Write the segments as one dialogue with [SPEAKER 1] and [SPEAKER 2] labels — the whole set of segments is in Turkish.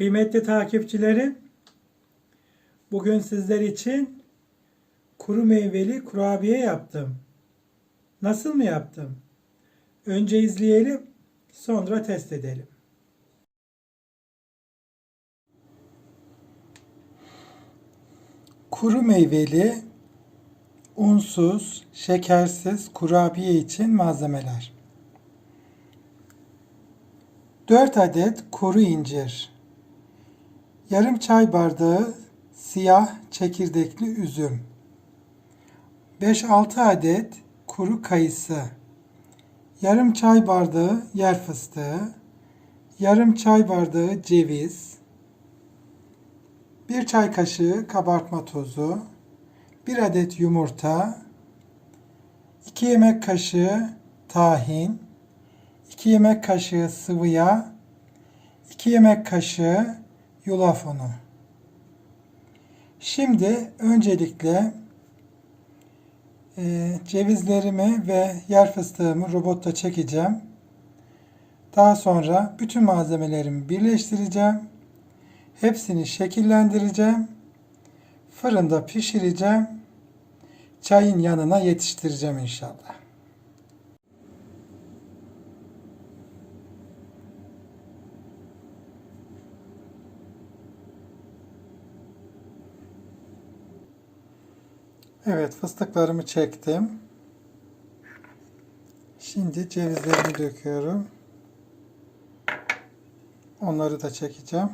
[SPEAKER 1] Kıymetli takipçilerim, bugün sizler için kuru meyveli kurabiye yaptım. Nasıl mı yaptım? Önce izleyelim, sonra test edelim. Kuru meyveli, unsuz, şekersiz kurabiye için malzemeler. 4 adet kuru incir. Yarım çay bardağı siyah çekirdekli üzüm. 5-6 adet kuru kayısı. Yarım çay bardağı yer fıstığı. Yarım çay bardağı ceviz. 1 çay kaşığı kabartma tozu. 1 adet yumurta. 2 yemek kaşığı tahin. 2 yemek kaşığı sıvı yağ, 2 yemek kaşığı yulaf unu. Şimdi öncelikle e, cevizlerimi ve yer fıstığımı robotta çekeceğim. Daha sonra bütün malzemelerimi birleştireceğim. Hepsini şekillendireceğim. Fırında pişireceğim. Çayın yanına yetiştireceğim inşallah. Evet fıstıklarımı çektim. Şimdi cevizlerimi döküyorum. Onları da çekeceğim.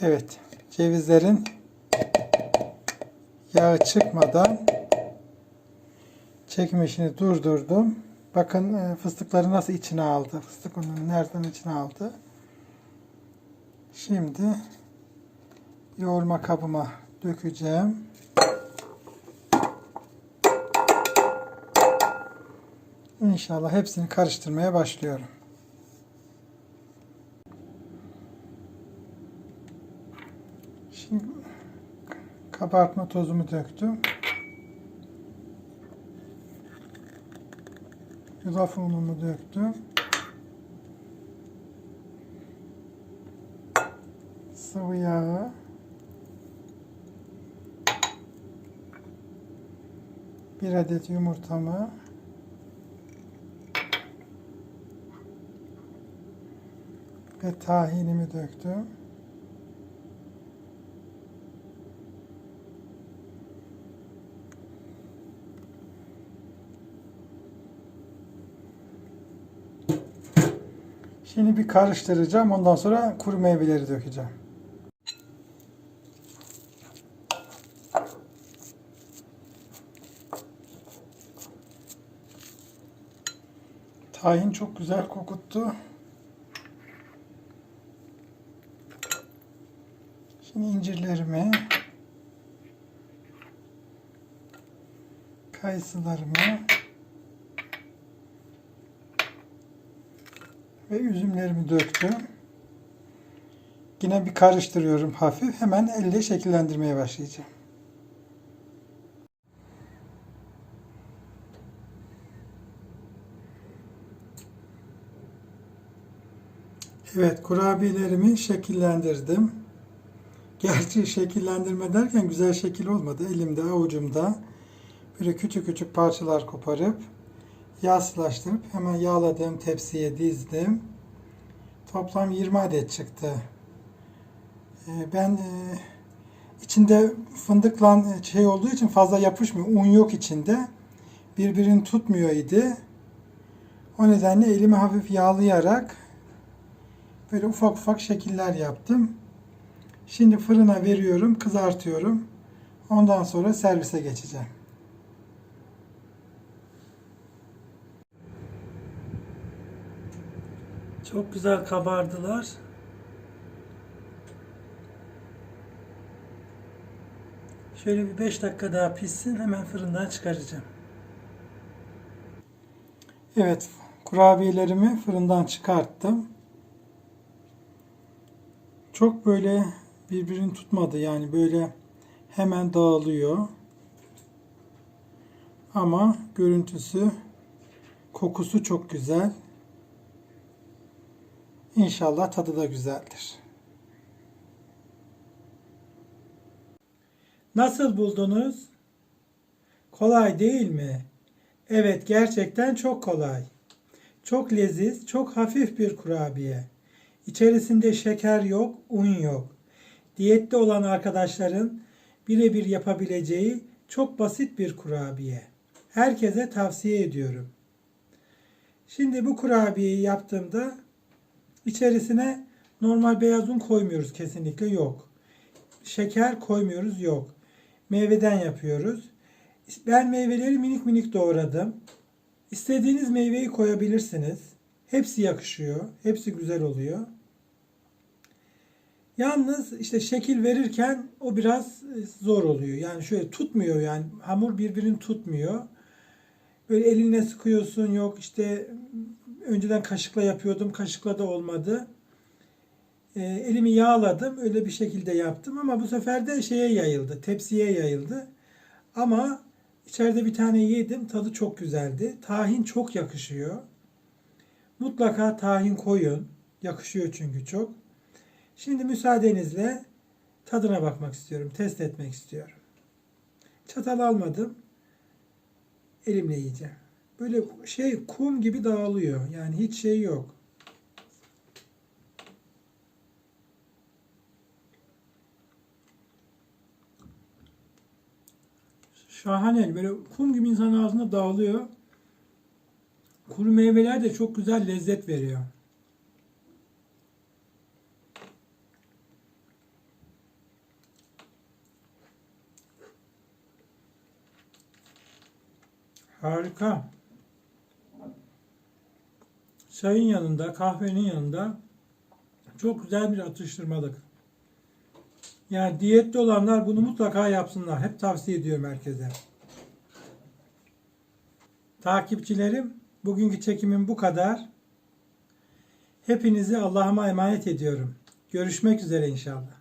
[SPEAKER 1] Evet cevizlerin yağı çıkmadan çekim işini durdurdum. Bakın e, fıstıkları nasıl içine aldı. Fıstık ununu nereden içine aldı. Şimdi yoğurma kabıma dökeceğim. İnşallah hepsini karıştırmaya başlıyorum. Şimdi kabartma tozumu döktüm. Yulaf unumu döktüm. Sıvı yağı. Bir adet yumurtamı ve tahinimi döktüm. Şimdi bir karıştıracağım. Ondan sonra kuru meyveleri dökeceğim. Tahin çok güzel kokuttu. Şimdi incirlerimi, kayısılarımı ve üzümlerimi döktüm. Yine bir karıştırıyorum hafif. Hemen elle şekillendirmeye başlayacağım. Evet, kurabiyelerimi şekillendirdim. Gerçi şekillendirme derken güzel şekil olmadı. Elimde, avucumda böyle küçük küçük parçalar koparıp yağsılaştırıp hemen yağladığım tepsiye dizdim. Toplam 20 adet çıktı. Ee, Ben e, içinde fındıkla şey olduğu için fazla yapışmıyor. Un yok içinde. Birbirini tutmuyor idi. O nedenle elimi hafif yağlayarak böyle ufak ufak şekiller yaptım. Şimdi fırına veriyorum, kızartıyorum. Ondan sonra servise geçeceğim. Çok güzel kabardılar. Şöyle bir 5 dakika daha pişsin. Hemen fırından çıkaracağım. Evet, kurabiyelerimi fırından çıkarttım. Çok böyle birbirini tutmadı yani böyle hemen dağılıyor. Ama görüntüsü, kokusu çok güzel. İnşallah tadı da güzeldir. Nasıl buldunuz? Kolay değil mi? Evet, gerçekten çok kolay. Çok leziz, çok hafif bir kurabiye. İçerisinde şeker yok, un yok. Diyette olan arkadaşların birebir yapabileceği çok basit bir kurabiye. Herkese tavsiye ediyorum. Şimdi bu kurabiyeyi yaptığımda içerisine normal beyaz un koymuyoruz kesinlikle yok. Şeker koymuyoruz yok. Meyveden yapıyoruz. Ben meyveleri minik minik doğradım. İstediğiniz meyveyi koyabilirsiniz. Hepsi yakışıyor. Hepsi güzel oluyor. Yalnız işte şekil verirken o biraz e, zor oluyor. Yani şöyle tutmuyor yani hamur birbirini tutmuyor. Böyle eline sıkıyorsun yok işte önceden kaşıkla yapıyordum kaşıkla da olmadı. E, elimi yağladım öyle bir şekilde yaptım ama bu sefer de şeye yayıldı tepsiye yayıldı. Ama içeride bir tane yedim tadı çok güzeldi. Tahin çok yakışıyor. Mutlaka tahin koyun. Yakışıyor çünkü çok. Şimdi müsaadenizle tadına bakmak istiyorum. Test etmek istiyorum. Çatal almadım. Elimle yiyeceğim. Böyle şey kum gibi dağılıyor. Yani hiç şey yok. Şahane. Böyle kum gibi insanın ağzında dağılıyor. Kuru meyveler de çok güzel lezzet veriyor. Harika. Çayın yanında, kahvenin yanında çok güzel bir atıştırmalık. Yani diyette olanlar bunu mutlaka yapsınlar. Hep tavsiye ediyorum herkese. Takipçilerim, bugünkü çekimim bu kadar. Hepinizi Allah'ıma emanet ediyorum. Görüşmek üzere inşallah.